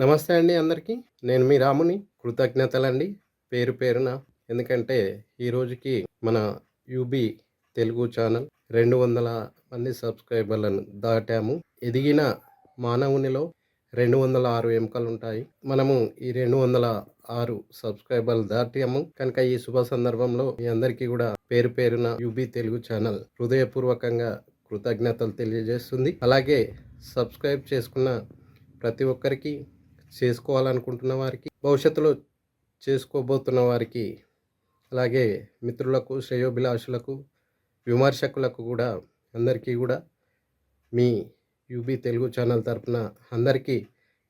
నమస్తే అండి అందరికీ. నేను మీ రాముని. కృతజ్ఞతలండి. పేరు పేరున. ఎందుకంటే ఈరోజుకి మన యూబీ తెలుగు ఛానల్ రెండు వందల మంది సబ్స్క్రైబర్లను దాటాము. ఎదిగిన మానవునిలో రెండు వందల ఆరు ఎముకలు ఉంటాయి మనము ఈ రెండు వందల ఆరు సబ్స్క్రైబర్లు దాటాము. కనుక ఈ శుభ సందర్భంలో మీ అందరికీ కూడా పేరు పేరున యూబీ తెలుగు ఛానల్ హృదయపూర్వకంగా కృతజ్ఞతలు తెలియజేస్తుంది. అలాగే సబ్స్క్రైబ్ చేసుకున్న ప్రతి ఒక్కరికి చేసుకోవాలనుకుంటున్న వారికి భవిష్యత్తులో చేసుకోబోతున్న వారికి అలాగే మిత్రులకు శ్రేయోభిలాషులకు విమర్శకులకు కూడా అందరికీ కూడా మీ యూబీ తెలుగు ఛానల్ తరపున అందరికీ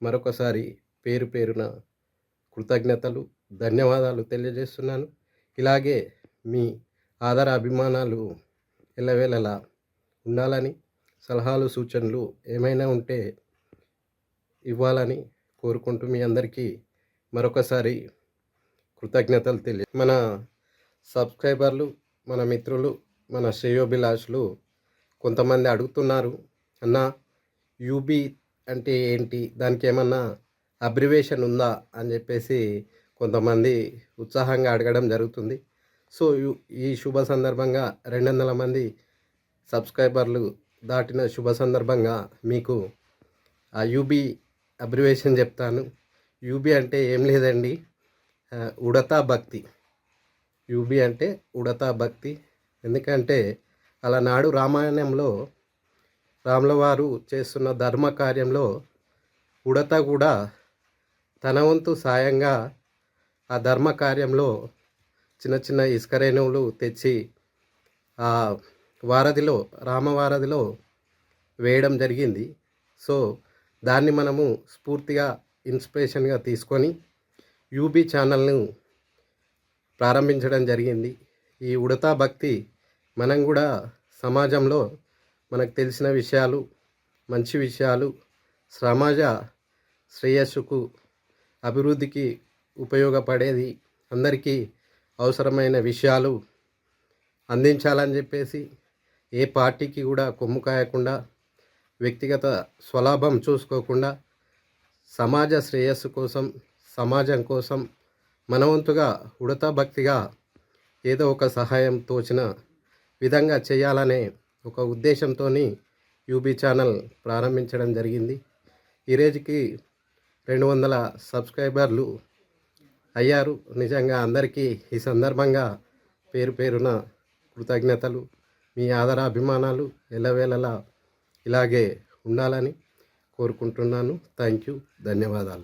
మరొకసారి పేరు పేరున కృతజ్ఞతలు ధన్యవాదాలు తెలియజేస్తున్నాను. ఇలాగే మీ ఆదర అభిమానాలు ఎల్లవేళలా ఉండాలని సలహాలు సూచనలు ఏమైనా ఉంటే ఇవ్వాలని కోరుకుంటూ మీ అందరికీ మరొకసారి కృతజ్ఞతలు తెలియ మన సబ్స్క్రైబర్లు మన మిత్రులు మన శ్రేయోభిలాషులు కొంతమంది అడుగుతున్నారు అన్న యూబీ అంటే ఏంటి? దానికి ఏమన్నా అబ్రివేషన్ ఉందా? అని చెప్పేసి కొంతమంది ఉత్సాహంగా అడగడం జరుగుతుంది. సో ఈ శుభ సందర్భంగా రెండు వందల మంది సబ్స్క్రైబర్లు దాటిన శుభ సందర్భంగా మీకు ఆ యూబీ అబ్రివేషన్ చెప్తాను. యూబీ అంటే ఏం లేదండి. ఉడతా భక్తి. యూబీ అంటే ఉడతా భక్తి. ఎందుకంటే అలనాడు రామాయణంలో రాముల వారు చేస్తున్న ధర్మ కార్యంలో ఉడత కూడా తన వంతు సాయంగా ఆ ధర్మ కార్యంలో చిన్న చిన్న ఇసుక రేణువులు తెచ్చి ఆ వారధిలో రామవారధిలో వేయడం జరిగింది. సో దాన్ని మనము స్ఫూర్తిగా ఇన్స్పిరేషన్గా తీసుకొని యూబీ ఛానల్ను ప్రారంభించడం జరిగింది. ఈ ఉడతా భక్తి మనం కూడా సమాజంలో మనకు తెలిసిన విషయాలు మంచి విషయాలు సమాజ శ్రేయస్సుకు అభివృద్ధికి ఉపయోగపడేది అందరికీ అవసరమైన విషయాలు అందించాలని చెప్పేసి ఏ పార్టీకి కూడా కొమ్ము కాయకుండా వ్యక్తిగత స్వలాభం చూసుకోకుండా సమాజ శ్రేయస్సు కోసం సమాజం కోసం మనవంతుగా ఉడత భక్తిగా ఏదో ఒక సహాయం తోచిన విధంగా చేయాలనే ఒక ఉద్దేశంతో యూబీ ఛానల్ ప్రారంభించడం జరిగింది. ఈ రోజుకి రెండు వందల సబ్స్క్రైబర్లు అయ్యారు. నిజంగా అందరికీ ఈ సందర్భంగా పేరు పేరున కృతజ్ఞతలు మీ ఆదరాభిమానాలు ఎల్లవేళలా ఇలాగే ఉండాలని కోరుకుంటున్నాను. Thank you. ధన్యవాదాలు.